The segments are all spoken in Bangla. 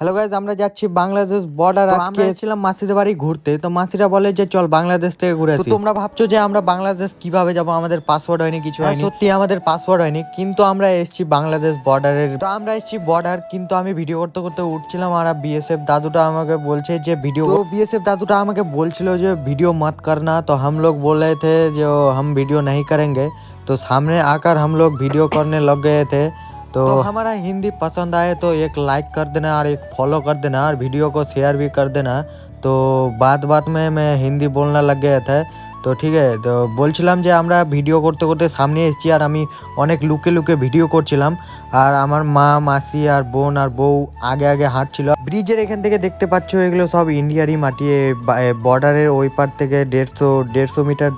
হ্যালো গাইজ আমরা যাচ্ছি বাংলাদেশ বর্ডার আজকে এসেছিলাম মাসিদের বাড়ি ঘুরতে। তো মাসিরা বলে যে চল বাংলাদেশ থেকে ঘুরে আসি। তোমরা ভাবছ যে আমরা বাংলাদেশ কীভাবে যাব? আমাদের পাসওয়ার্ড হয়নি কিছু হ্যাঁ, হয়নি। সত্যি আমাদের পাসওয়ার্ড হয়নি। কিন্তু আমরা এসেছি বাংলাদেশ বর্ডারের তো আমরা এসেছি বর্ডার কিন্তু আমি ভিডিও করতে করতে উঠছিলাম আর বিএসএফ দাদুটা আমাকে বলছে যে ভিডিও বিএসএফ দাদুটা আমাকে বলছিল যে ভিডিও মত করনা। তো হাম লোক বলে থে যে হাম ভিডিও নাই করেঙ্গে। তো সামনে আকার হাম লোক ভিডিও করনে লগ গয়ে থে। तो, तो हमारा हिंदी पसंद आए तो एक लाइक कर देना और एक फॉलो कर देना और वीडियो को शेयर भी कर देना। तो बात बात में मैं हिंदी बोलना लग गया था। তো ঠিক আছে তো বলছিলাম যে আমরা ভিডিও করতে করতে সামনে এসেছি আর আমি অনেক লুকে লুকে ভিডিও করছিলাম। আর আমার মা মাসি আর বোন আর বউ আগে আগে হাঁটছিল। ব্রিজের এখান থেকে দেখতে পাচ্ছ এগুলো সব ইন্ডিয়ারই মাটি বর্ডারের ওই পার থেকে দেড়শো দেড়শো মিটার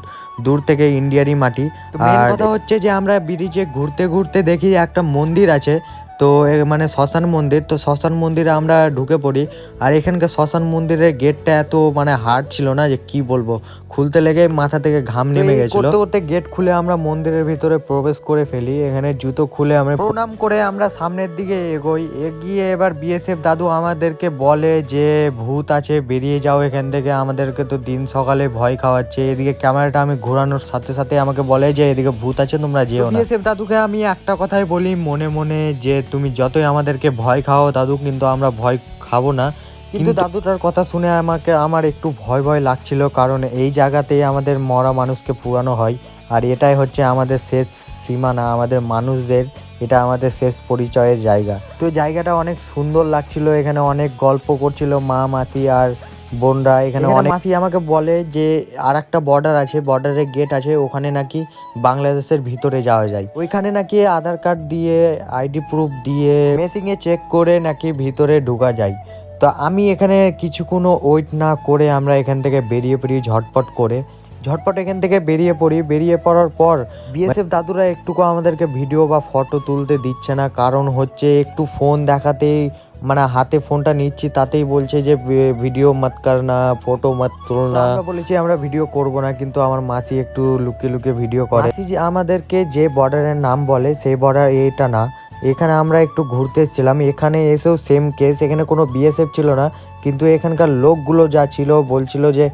দূর থেকে ইন্ডিয়ারই মাটি। আর কথা হচ্ছে যে আমরা ব্রিজে ঘুরতে ঘুরতে দেখি একটা মন্দির আছে তো এ মানে শ্মশান মন্দির তো শ্মশান মন্দিরে আমরা ঢুকে পড়ি। আর এখানকার শ্মশান মন্দিরের গেটটা এত মানে হার্ড ছিল না যে কি বলব? খুলতে লেগে মাথা থেকে ঘাম নেমে গেছিল। করতে করতে গেট খুলে আমরা মন্দিরের ভিতরে প্রবেশ করে ফেলি। এখানে জুতো খুলে আমরা প্রণাম করে আমরা সামনের দিকে এগোই। এগিয়ে এবার বিএসএফ দাদু আমাদেরকে বলে যে ভূত আছে বেরিয়ে যাও এখান থেকে। আমাদেরকে তো দিন সকালে ভয় খাওয়াচ্ছে। এদিকে ক্যামেরাটা আমি ঘোরানোর সাথে সাথে আমাকে বলে যে এদিকে ভূত আছে তোমরা যেও না। বিএসএফ দাদুকে আমি একটা কথাই বলি মনে মনে যে তুমি যতই আমাদেরকে ভয় খাও দাদু কিন্তু আমরা ভয় খাব না। কিন্তু দাদুটার কথা শুনে আমাকে আমার একটু ভয় ভয় লাগছিল কারণ এই জায়গাতেই আমাদের মরা মানুষকে পুরানো হয়। আর এটাই হচ্ছে আমাদের শেষ সীমানা আমাদের মানুষদের এটা আমাদের শেষ পরিচয়ের জায়গা। তো জায়গাটা অনেক সুন্দর লাগছিল এখানে অনেক গল্প করছিল মা মাসি আর বোনরা এখানে অনেক মাসি আমাকে বলে যে আর একটা বর্ডার আছে বর্ডারের গেট আছে ওখানে নাকি বাংলাদেশের ভিতরে যাওয়া যায়। ওইখানে নাকি আধার কার্ড দিয়ে আইডি প্রুফ দিয়ে মেসিংয়ে চেক করে নাকি ভিতরে ঢুকা যায়। তো আমি এখানে কিছুক্ষণও ওয়েট না করে আমরা এখান থেকে বেরিয়ে পড়ি ঝটপট করে। ঝটপট এখান থেকে বেরিয়ে পড়ি। বেরিয়ে পড়ার পর বিএসএফ দাদুরা একটুকু আমাদেরকে ভিডিও বা ফটো তুলতে দিচ্ছে না। কারণ হচ্ছে একটু ফোন দেখাতেই মানে হাতে ফোনটা নিচ্ছি তাতেই বলছে যে ভিডিও মত কর না ফটো মত তুল না আমরা বলেছি আমরা ভিডিও করব না কিন্তু আমার মাসি একটু লুকিয়ে লুকিয়ে ভিডিও করে। মাসি যে আমাদেরকে যে বর্ডারের নাম বলে সেই বর্ডার এইটা না। এখানে আমরা একটু ঘুরতে এসেছিলাম এখানে এসেও সেম কেস এখানে কোনো বিএসএফ ছিল না কিন্তু এখানকার লোকগুলো যা ছিল বলছিল যে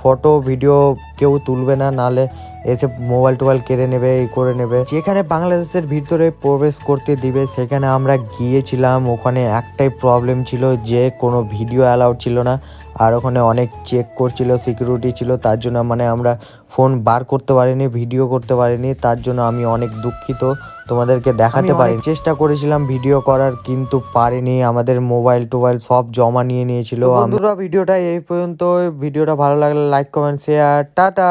ফটো ভিডিও কেউ তুলবে না নালে এসে মোবাইল টোবাইল কেড়ে নেবে এই করে নেবে। যেখানে বাংলাদেশের ভিতরে প্রবেশ করতে দিবে সেখানে আমরা গিয়েছিলাম ওখানে একটাই প্রবলেম ছিল যে কোনো ভিডিও অ্যালাউড ছিল না আর ওখানে অনেক চেক করছিল সিকিউরিটি ছিল তার জন্য মানে আমরা ফোন বার করতে পারিনি ভিডিও করতে পারিনি তার জন্য আমি অনেক দুঃখিত। তোমাদেরকে দেখাতে পারি চেষ্টা করেছিলাম ভিডিও করার কিন্তু পারিনি আমাদের মোবাইল টোবাইল সব জমা নিয়ে নিয়েছিল। বন্ধুরা ভিডিওটা এই পর্যন্ত ভিডিওটা ভালো লাগলে লাইক কমেন্ট শেয়ার টাটা!